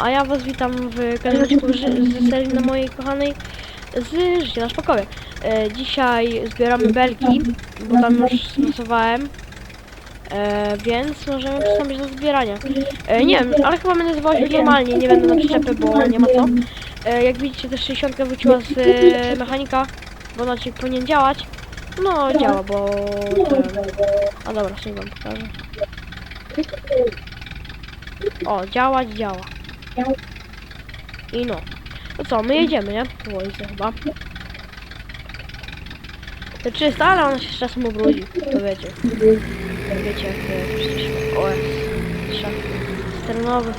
A ja was witam w kolejnym z serii na mojej kochanej z Życia na Spokoju. E, dzisiaj zbieramy belki, bo tam już stosowałem. E, więc możemy przystąpić do zbierania. E, nie wiem, ale chyba będę zwołać normalnie, nie będę na przyczepy, bo nie ma co. E, jak widzicie też 60 wróciła z e, mechanika, bo ona ci powinien działać. No działa, bo... Ten, a dobra, sobie wam pokażę. O, działać działa. I no. No co, my jedziemy, nie? Wojce chyba. To czysta, ale ona się z czasem ubrudzi. To wiecie. Wiecie jak to przecież. O, jest. Szaf. Sternowy.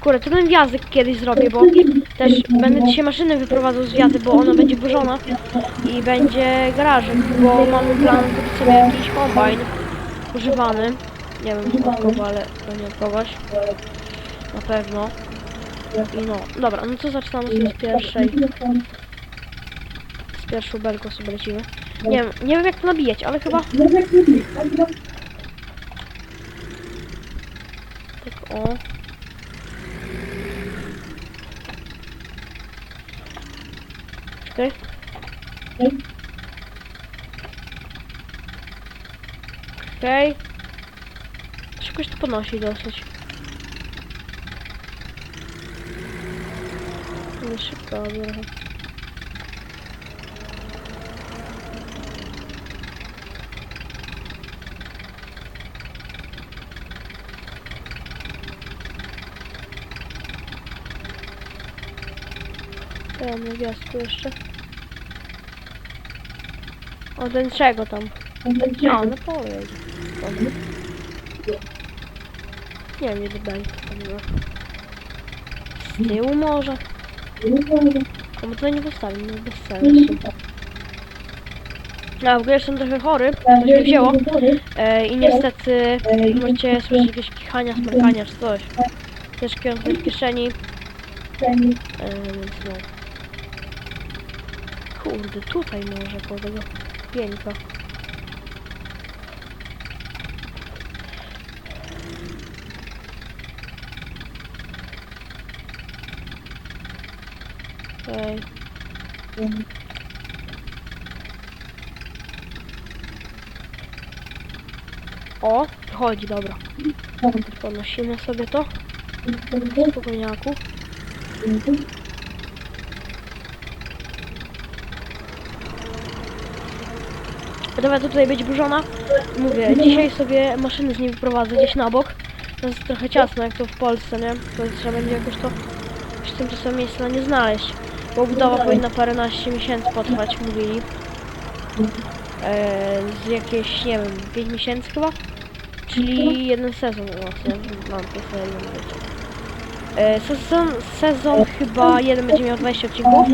Kurde, to ten wjazd kiedyś zrobię, bo też będę dzisiaj maszyny wyprowadzał z wiazy, bo ona będzie burzona i będzie garażem, bo mamy plan kupić sobie jakiś kombajn używany. Nie wiem od kogo, ale pewnie od kogoś. Na pewno. I no, dobra, no to zaczynamy sobie z pierwszej, z pierwszą belką sobie lecimy. Nie wiem, nie wiem jak to nabijać, ale chyba tak o. Czekaj. Okej. Szybko się to podnosi dosyć. Nie szybko, trochę. Mam gwiazdku jeszcze. O, ten czego tam? No jedzie. Dobra. Nie nie. Z tyłu może? A bo tutaj nie postawił, no bez sensu. A w ogóle jestem trochę chory, coś mnie wzięło. E, I niestety możecie słyszeć jakieś kichania, smarkania czy coś. Też kierunek w kieszeni. E, więc no. Kurde, tutaj może po tego pieńka. Okej. O, chodzi, dobra. Ponosimy sobie to. Spokojniaku. Dobra, to tutaj będzie burzona. Mówię, dzisiaj sobie maszyny z niej wyprowadzę gdzieś na bok. To jest trochę ciasno, jak to w Polsce, nie? To trzeba będzie jakoś to w tymczasowym miejscu na nie znaleźć. Bo budowa powinna paręnaście miesięcy potrwać, mówili. Eee, z jakieś, nie wiem, 5 miesięcy chyba? Czyli jeden sezon właśnie, mam to serio mówić. Eee, sezon, sezon chyba jeden będzie miał 20 odcinków.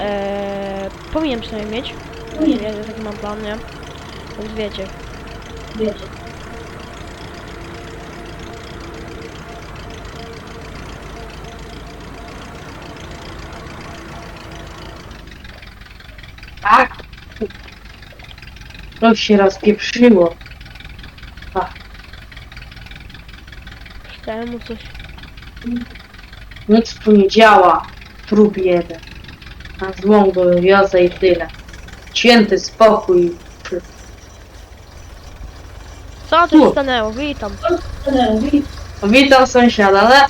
Eee, powinien przynajmniej mieć. Ja taki mam plan, nie? Więc wiecie. Wiecie. Tak. To się rozpieprzyło. Przeczytałem mu coś. Nic tu nie działa. Trup jeden. Na złą go wiozę i tyle. Święty spokój. Co tu się stanęło? Witam. Witam sąsiada, ale...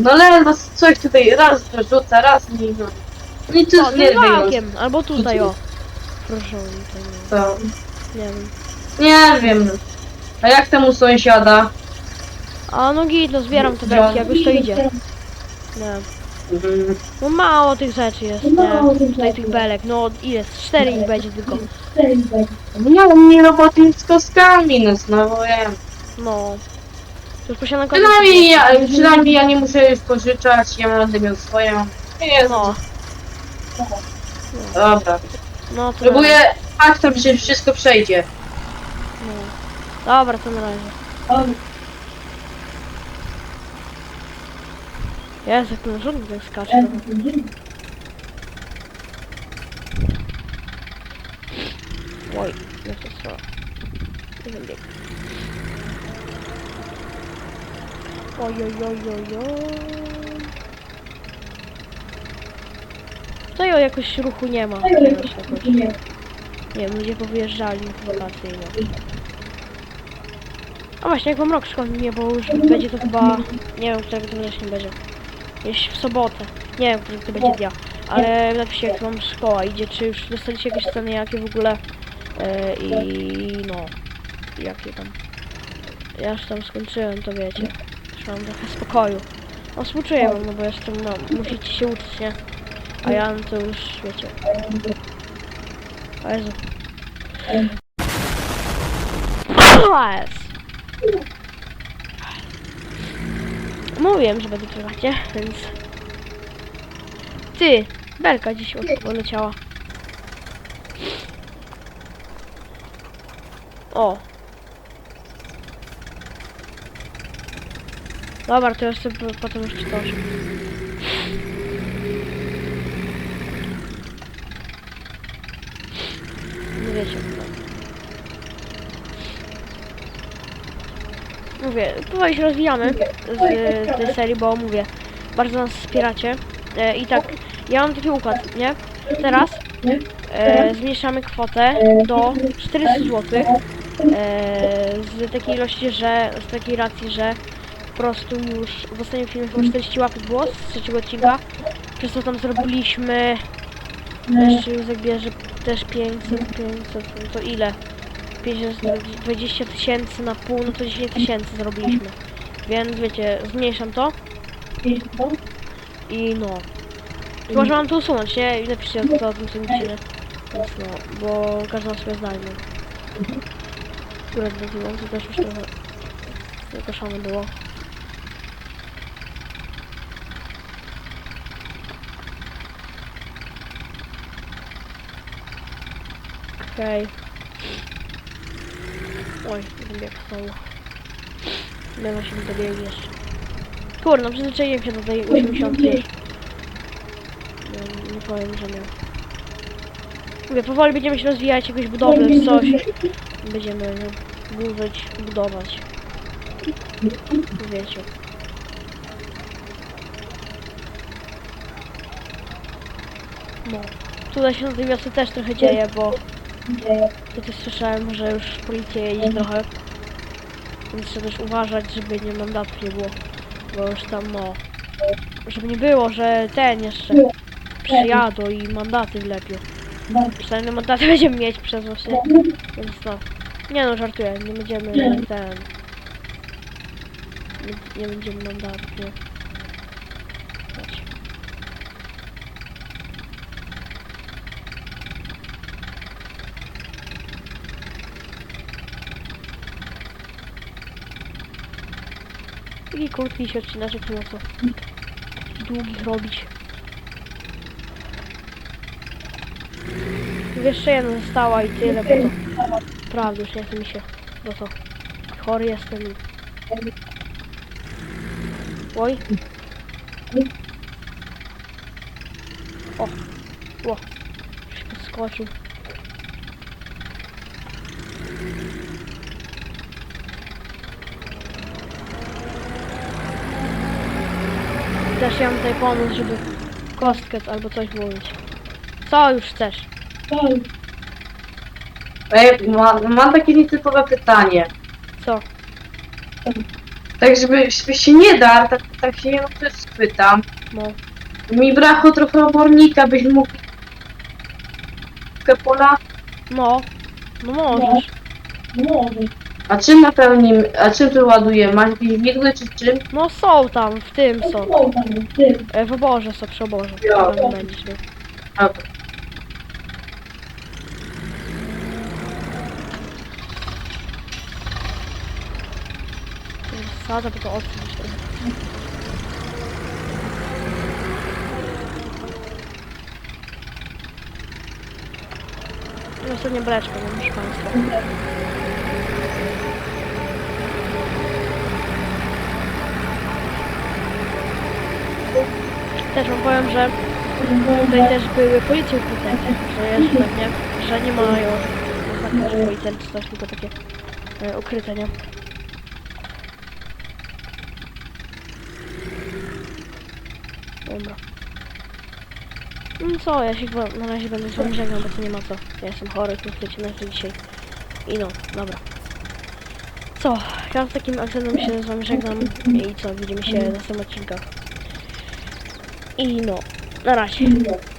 No ale no coś tutaj raz rzuca, raz nie no. Nic O, już nie tym wiem. walkiem. Albo tutaj, o. Proszę, To, nie wiem. nie wiem. A jak temu sąsiada? A no git, no zbieram te belki, jakoś to idzie. Nie. No mało tych rzeczy jest, nie? Tutaj tych belek, no ile? Z Cztery ich będzie tylko. Nie, nie roboty z kostkami, no znowu wiem. No. To już posiadam Przynajmniej ja, przynajmniej ja nie muszę już pożyczać, ja będę miał swoją. Jest. No, Dobra. No to Próbuję aktor, że wszystko przejdzie. No. Dobra, to na razie. Jezu, jak ten żółt tak skacze. Oj, jak to strzela. Nie wiem, bieg. Oj, oj, oj, oj, oj. Tutaj o jakoś ruchu nie ma. Jakoś, jakoś. Nie wiem, ludzie powyjeżdżali na wakacje i no. A właśnie, jak wam rok szkolny nie, bo już będzie to chyba... Nie wiem, którego to września będzie. Gdzieś w sobotę. Nie wiem, który to będzie dnia. Ale napiszcie, jak wam szkoła idzie, czy już dostaliście jakieś ceny, jakie w ogóle. e, I no... Jakie tam. Ja już tam skończyłem, to wiecie. Już mam trochę spokoju. No współczuję wam, no bo jestem, no, musicie się uczyć, nie? A ja no to już, wiecie. O Jezu. Jest. Mówiłem, że będzie prywacie, więc... Ty! Belka dziś odleciała. O! Dobra, to po- potem już przytoczę. Wiecie. Mówię, powoli się rozwijamy z, tej serii, bo mówię, bardzo nas wspieracie. E, I tak, ja mam taki układ, nie? Teraz e, zmniejszamy kwotę do 400 zł. E, z takiej ilości, że, z takiej racji, że po prostu już w ostatnim filmie chyba 40 łapek było z trzeciego odcinka. Przez to tam zrobiliśmy, jeszcze Józek bierze też 500, 500, no to ile? 50, 20 tysięcy na pół, no to 10 tysięcy zrobiliśmy. Więc wiecie, zmniejszam to i no. Chyba, że mam to usunąć, nie? I napiszcie co o tym sądzicie, nie? Więc no, bo każdy ma swoje zdanie. Które to też już trochę zakoszone było. Okej. Oj, ten bieg znowu. Lewa się mi dobiegniesz. Kurno, przyzwyczaiłem się do tej 80 już. Nie, powiem, że nie. Mówię, powoli będziemy się rozwijać, jakąś budowlę czy coś. Będziemy no, burzyć, budować. Wiecie. No. Tutaj się na tej wiosce też trochę dzieje, bo tutaj słyszałem, że już policja jeździ trochę. Więc trzeba też uważać, żeby nie mandatów nie było. Bo już tam no. Żeby nie było, że ten jeszcze przyjadą i mandaty wlepią. Przynajmniej mandaty będziemy mieć przez właśnie. Więc no. Nie no, żartuję, nie będziemy ten. Nie, nie będziemy mandatów, nie. Taki krótki się odcinaczek nie ma co długich robić. Jeszcze jedna została i tyle, bo to prawda już chce mi się, bo to chory jestem. Oj. O, o, się Też ja mam tutaj pomóc, żeby kostkę albo coś włożyć. Co już chcesz? Ej, ma, mam takie nietypowe pytanie. Co? Tak, żeby, żeby się nie dar, tak, tak się jedno też spytam. No. Mi brakło trochę obornika, byś mógł... pola. No. No możesz. A czym napełnimy, a czym tu ładuję? Masz jakieś widły czy czym? No są tam, w tym są. E, w oborze są, przy oborze. Ja. Tam. Sada, bo to trochę. No sobie nie breczkę, no proszę Państwa. Też wam powiem, że tutaj też były policje ukryte, że jest pewnie, że nie mają że policjant czy coś, tylko takie e, ukryte, nie? Dobra. No co, ja się na razie będę z wami żegnał, bo to nie ma co. Ja jestem chory, tu chcecie na dzisiaj. I no, dobra. Co, ja z takim akcentem się z wami żegnam i co, widzimy się w następnych odcinkach. I no, na razie.